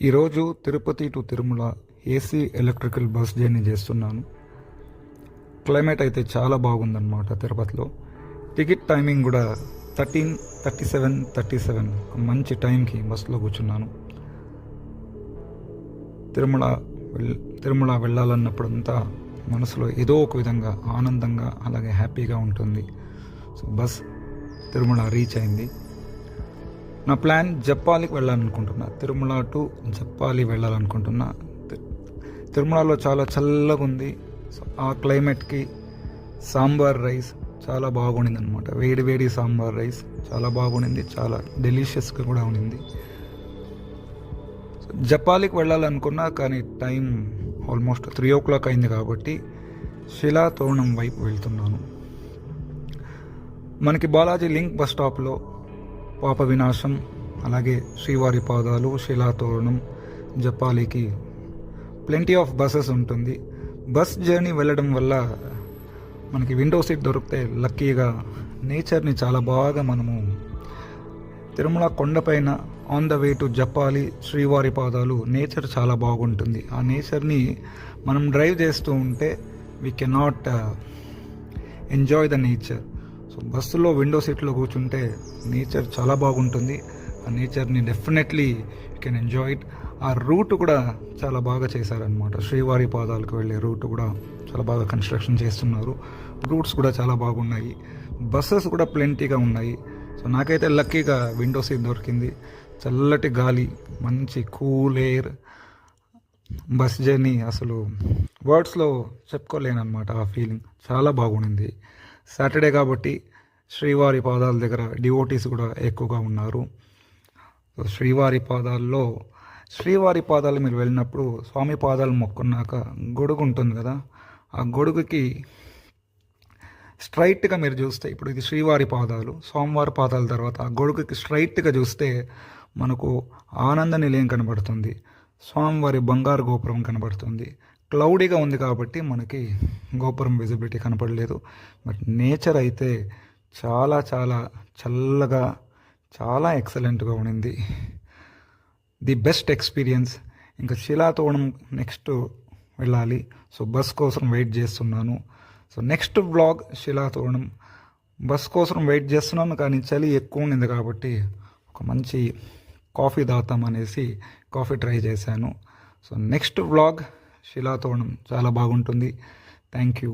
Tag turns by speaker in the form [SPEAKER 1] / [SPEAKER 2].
[SPEAKER 1] ఈరోజు Tirupati to Tirumala AC electrical bus journey చేస్తున్నాను. Climate అయితే చాలా బాగుందన్నమాట తిరుపతిలో. టికెట్ టైమింగ్ కూడా thirteen thirty seven thirty seven మంచి టైంకి బస్సులో కూర్చున్నాను. తిరుమల వెళ్ తిరుమల వెళ్ళాలన్నప్పుడంతా మనసులో ఏదో ఒక విధంగా ఆనందంగా అలాగే హ్యాపీగా ఉంటుంది. సో బస్ తిరుమల రీచ్ అయింది. నా ప్లాన్ జప్పాలికి వెళ్ళాలనుకుంటున్నా. తిరుమల టు జప్పాలి వెళ్ళాలనుకుంటున్నా. తిరుమలలో చాలా చల్లగా ఉంది. సో ఆ క్లైమేట్కి సాంబార్ రైస్ చాలా బాగుండింది అనమాట వేడి వేడి సాంబార్ రైస్ చాలా బాగుండింది. చాలా డెలిషియస్గా కూడా ఉండింది. జపాలికి వెళ్ళాలనుకున్నా కానీ time almost three o'clock అయింది కాబట్టి శిలాతోరణం వైపు వెళ్తున్నాను. మనకి బాలాజీ లింక్ బస్ స్టాప్లో పాప వినాశం అలాగే శ్రీవారి పాదాలు శిలాతోరణం జపాలికి ప్లెంటీ ఆఫ్ బస్సెస్ ఉంటుంది. బస్ జర్నీ వెళ్ళడం వల్ల మనకి విండో సీట్ దొరికితే లక్కీగా నేచర్ని చాలా బాగా మనము తిరుమల కొండపైన on the way to Japali Srivari Padalu nature చాలా బాగుంటుంది. ఆ నేచర్ని మనం డ్రైవ్ చేస్తూ ఉంటే we cannot enjoy the nature so బస్సులో విండో సీట్లో కూర్చుంటే నేచర్ చాలా బాగుంటుంది. ఆ నేచర్ని definitely you can enjoy it. ఆ రూట్ కూడా చాలా బాగా చేశారనమాట శ్రీవారి పాదాలకు వెళ్ళే రూట్ కూడా చాలా బాగా కన్స్ట్రక్షన్ చేస్తున్నారు. రూట్స్ కూడా చాలా బాగున్నాయి. బస్సెస్ కూడా ప్లెంటీగా ఉన్నాయి. సో నాకైతే లక్కీగా విండో సీట్ దొరికింది. చల్లటి గాలి మంచి కూల్ ఎయిర్ బస్ జర్నీ అసలు వర్డ్స్లో చెప్పుకోలేనమాట ఆ ఫీలింగ్. చాలా బాగుండింది. సాటర్డే కాబట్టి శ్రీవారి పాదాల దగ్గర డివోటీస్ కూడా ఎక్కువగా ఉన్నారు. సో శ్రీవారి పాదాల్లో శ్రీవారి పాదాలు మీరు వెళ్ళినప్పుడు స్వామి పాదాలు మొక్కున్నాక గొడుగు ఉంటుంది కదా ఆ గొడుగుకి స్ట్రైట్గా మీరు చూస్తే ఇప్పుడు ఇది శ్రీవారి పాదాలు సోమవారి పాదాల తర్వాత ఆ గొడుగుకి స్ట్రైట్గా చూస్తే మనకు ఆనంద నిలయం కనబడుతుంది స్వామివారి బంగారు గోపురం కనబడుతుంది. క్లౌడీగా ఉంది కాబట్టి మనకి గోపురం విజిబిలిటీ కనపడలేదు. బట్ నేచర్ అయితే చాలా చాలా చల్లగా చాలా ఎక్సలెంట్గా ఉండింది ది బెస్ట్ ఎక్స్పీరియన్స్ ఇంకా శిలాతోణం నెక్స్ట్ వెళ్ళాలి. సో బస్ కోసం వెయిట్ చేస్తున్నాను. So next blog Silathoranam bus కోసం వెయిట్ చేస్తున్నాను కానీ చలి ఎక్కువ ఉండింది కాబట్టి ఒక మంచి కాఫీ తాగుతాం అనేసి కాఫీ ట్రై చేశాను. సో నెక్స్ట్ వ్లాగ్ శిలాతోణం చాలా బాగుంటుంది. Thank you